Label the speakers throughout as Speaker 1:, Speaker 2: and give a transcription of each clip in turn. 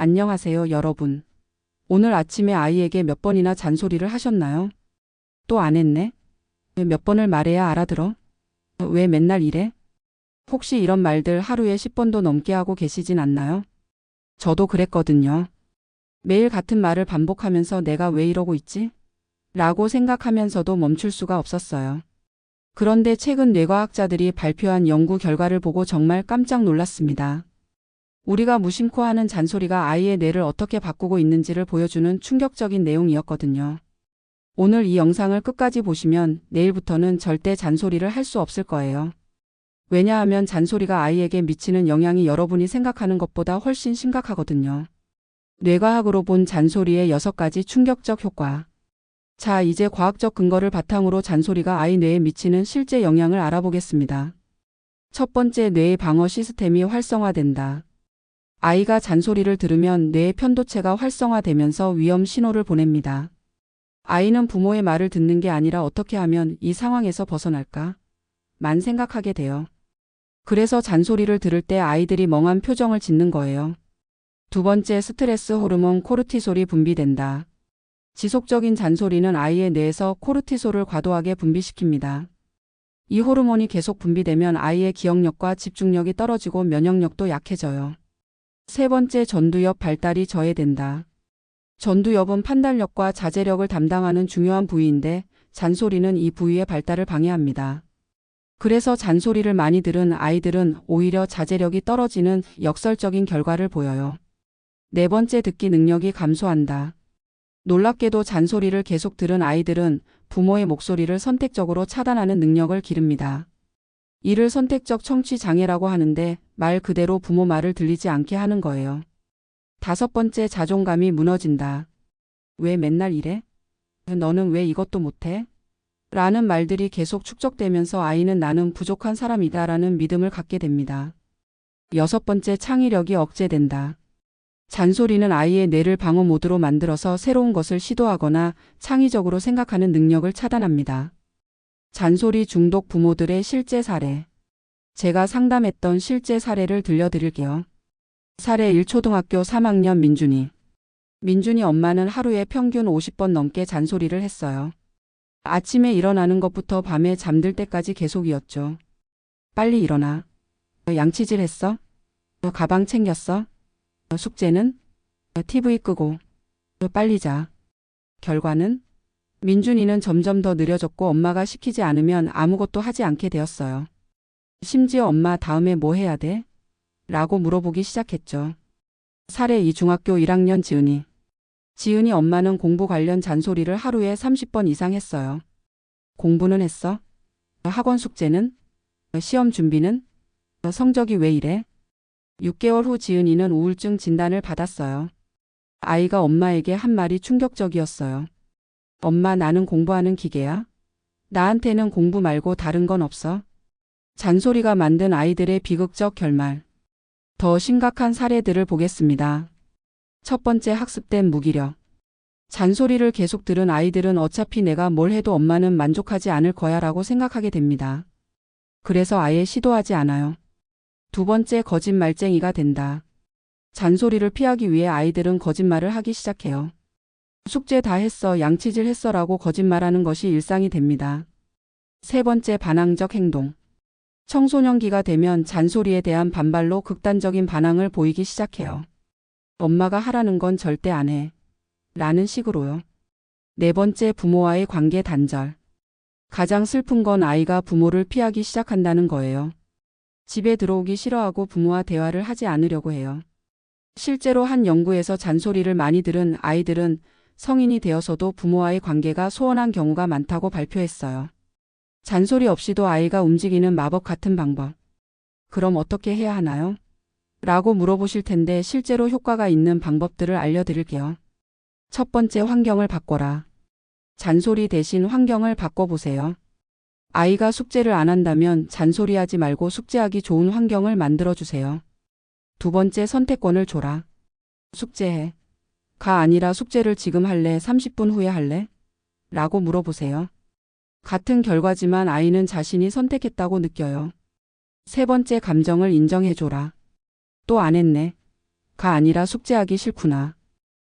Speaker 1: 안녕하세요, 여러분. 오늘 아침에 아이에게 몇 번이나 잔소리를 하셨나요? 또 안 했네? 몇 번을 말해야 알아들어? 왜 맨날 이래? 혹시 이런 말들 하루에 10번도 넘게 하고 계시진 않나요? 저도 그랬거든요. 매일 같은 말을 반복하면서 내가 왜 이러고 있지? 라고 생각하면서도 멈출 수가 없었어요. 그런데 최근 뇌과학자들이 발표한 연구 결과를 보고 정말 깜짝 놀랐습니다. 우리가 무심코 하는 잔소리가 아이의 뇌를 어떻게 바꾸고 있는지를 보여주는 충격적인 내용이었거든요. 오늘 이 영상을 끝까지 보시면 내일부터는 절대 잔소리를 할 수 없을 거예요. 왜냐하면 잔소리가 아이에게 미치는 영향이 여러분이 생각하는 것보다 훨씬 심각하거든요. 뇌과학으로 본 잔소리의 6가지 충격적 효과. 자, 이제 과학적 근거를 바탕으로 잔소리가 아이 뇌에 미치는 실제 영향을 알아보겠습니다. 첫 번째, 뇌의 방어 시스템이 활성화된다. 아이가 잔소리를 들으면 뇌의 편도체가 활성화되면서 위험 신호를 보냅니다. 아이는 부모의 말을 듣는 게 아니라 어떻게 하면 이 상황에서 벗어날까? 만 생각하게 돼요. 그래서 잔소리를 들을 때 아이들이 멍한 표정을 짓는 거예요. 두 번째, 스트레스 호르몬 코르티솔이 분비된다. 지속적인 잔소리는 아이의 뇌에서 코르티솔을 과도하게 분비시킵니다. 이 호르몬이 계속 분비되면 아이의 기억력과 집중력이 떨어지고 면역력도 약해져요. 세 번째, 전두엽 발달이 저해된다. 전두엽은 판단력과 자제력을 담당하는 중요한 부위인데 잔소리는 이 부위의 발달을 방해합니다. 그래서 잔소리를 많이 들은 아이들은 오히려 자제력이 떨어지는 역설적인 결과를 보여요. 네 번째 듣기 능력이 감소한다. 놀랍게도 잔소리를 계속 들은 아이들은 부모의 목소리를 선택적으로 차단하는 능력을 기릅니다. 이를 선택적 청취 장애라고 하는데 말 그대로 부모 말을 들리지 않게 하는 거예요. 다섯 번째 자존감이 무너진다. 왜 맨날 이래? 너는 왜 이것도 못해? 라는 말들이 계속 축적되면서 아이는 나는 부족한 사람이다 라는 믿음을 갖게 됩니다. 여섯 번째 창의력이 억제된다. 잔소리는 아이의 뇌를 방어 모드로 만들어서 새로운 것을 시도하거나 창의적으로 생각하는 능력을 차단합니다. 잔소리 중독 부모들의 실제 사례. 제가 상담했던 실제 사례를 들려드릴게요. 사례 1초등학교 3학년 민준이. 민준이 엄마는 하루에 평균 50번 넘게 잔소리를 했어요. 아침에 일어나는 것부터 밤에 잠들 때까지 계속이었죠. 빨리 일어나. 너 양치질 했어? 너 가방 챙겼어? 너 숙제는? 너 TV 끄고. 너 빨리 자. 결과는? 민준이는 점점 더 느려졌고 엄마가 시키지 않으면 아무것도 하지 않게 되었어요. 심지어 엄마 다음에 뭐 해야 돼? 라고 물어보기 시작했죠. 사례 2 중학교 1학년 지은이. 지은이 엄마는 공부 관련 잔소리를 하루에 30번 이상 했어요. 공부는 했어? 학원 숙제는? 시험 준비는? 성적이 왜 이래? 6개월 후 지은이는 우울증 진단을 받았어요. 아이가 엄마에게 한 말이 충격적이었어요. 엄마 나는 공부하는 기계야? 나한테는 공부 말고 다른 건 없어? 잔소리가 만든 아이들의 비극적 결말. 더 심각한 사례들을 보겠습니다. 첫 번째 학습된 무기력. 잔소리를 계속 들은 아이들은 어차피 내가 뭘 해도 엄마는 만족하지 않을 거야 라고 생각하게 됩니다. 그래서 아예 시도하지 않아요. 두 번째 거짓말쟁이가 된다. 잔소리를 피하기 위해 아이들은 거짓말을 하기 시작해요. 숙제 다 했어, 양치질 했어 라고 거짓말하는 것이 일상이 됩니다. 세 번째 반항적 행동. 청소년기가 되면 잔소리에 대한 반발로 극단적인 반항을 보이기 시작해요. 엄마가 하라는 건 절대 안 해. 라는 식으로요. 네 번째 부모와의 관계 단절. 가장 슬픈 건 아이가 부모를 피하기 시작한다는 거예요. 집에 들어오기 싫어하고 부모와 대화를 하지 않으려고 해요. 실제로 한 연구에서 잔소리를 많이 들은 아이들은 성인이 되어서도 부모와의 관계가 소원한 경우가 많다고 발표했어요. 잔소리 없이도 아이가 움직이는 마법 같은 방법. 그럼 어떻게 해야 하나요? 라고 물어보실 텐데 실제로 효과가 있는 방법들을 알려드릴게요. 첫 번째 환경을 바꿔라. 잔소리 대신 환경을 바꿔보세요. 아이가 숙제를 안 한다면 잔소리하지 말고 숙제하기 좋은 환경을 만들어주세요. 두 번째 선택권을 줘라. 숙제해. 가 아니라 숙제를 지금 할래? 30분 후에 할래? 라고 물어보세요. 같은 결과지만 아이는 자신이 선택했다고 느껴요. 세 번째 감정을 인정해줘라. 또 안 했네. 가 아니라 숙제하기 싫구나.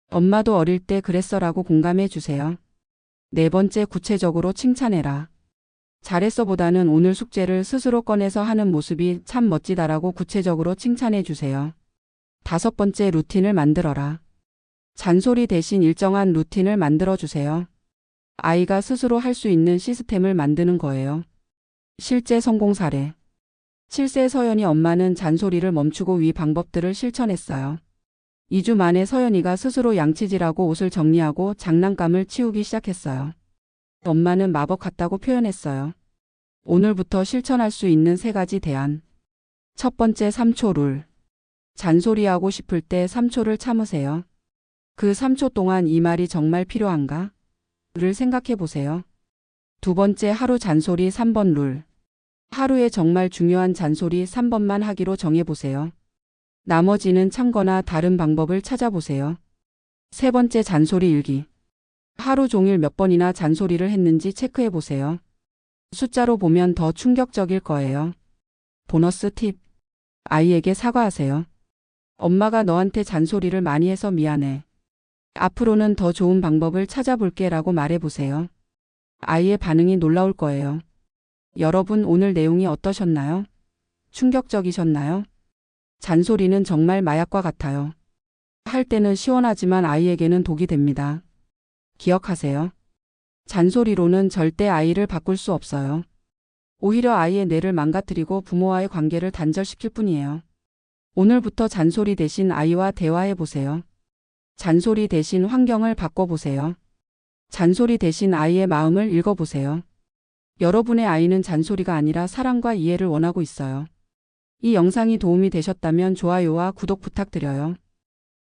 Speaker 1: 엄마도 어릴 때 그랬어라고 공감해 주세요. 네 번째 구체적으로 칭찬해라. 잘했어 보다는 오늘 숙제를 스스로 꺼내서 하는 모습이 참 멋지다라고 구체적으로 칭찬해 주세요. 다섯 번째 루틴을 만들어라. 잔소리 대신 일정한 루틴을 만들어 주세요. 아이가 스스로 할 수 있는 시스템을 만드는 거예요. 실제 성공 사례. 7세 서연이 엄마는 잔소리를 멈추고 위 방법들을 실천했어요. 2주 만에 서연이가 스스로 양치질하고 옷을 정리하고 장난감을 치우기 시작했어요. 엄마는 마법 같다고 표현했어요. 오늘부터 실천할 수 있는 세 가지 대안. 첫 번째 3초 룰. 잔소리하고 싶을 때 3초를 참으세요. 그 3초 동안 이 말이 정말 필요한가? 를 생각해 보세요. 두 번째 하루 잔소리 3번 룰. 하루에 정말 중요한 잔소리 3번만 하기로 정해 보세요. 나머지는 참거나 다른 방법을 찾아보세요. 세 번째 잔소리 일기. 하루 종일 몇 번이나 잔소리를 했는지 체크해 보세요. 숫자로 보면 더 충격적일 거예요. 보너스 팁. 아이에게 사과하세요. 엄마가 너한테 잔소리를 많이 해서 미안해. 앞으로는 더 좋은 방법을 찾아볼게 라고 말해보세요. 아이의 반응이 놀라울 거예요. 여러분 오늘 내용이 어떠셨나요? 충격적이셨나요? 잔소리는 정말 마약과 같아요. 할 때는 시원하지만 아이에게는 독이 됩니다. 기억하세요. 잔소리로는 절대 아이를 바꿀 수 없어요. 오히려 아이의 뇌를 망가뜨리고 부모와의 관계를 단절시킬 뿐이에요. 오늘부터 잔소리 대신 아이와 대화해 보세요. 잔소리 대신 환경을 바꿔보세요. 잔소리 대신 아이의 마음을 읽어보세요. 여러분의 아이는 잔소리가 아니라 사랑과 이해를 원하고 있어요. 이 영상이 도움이 되셨다면 좋아요와 구독 부탁드려요.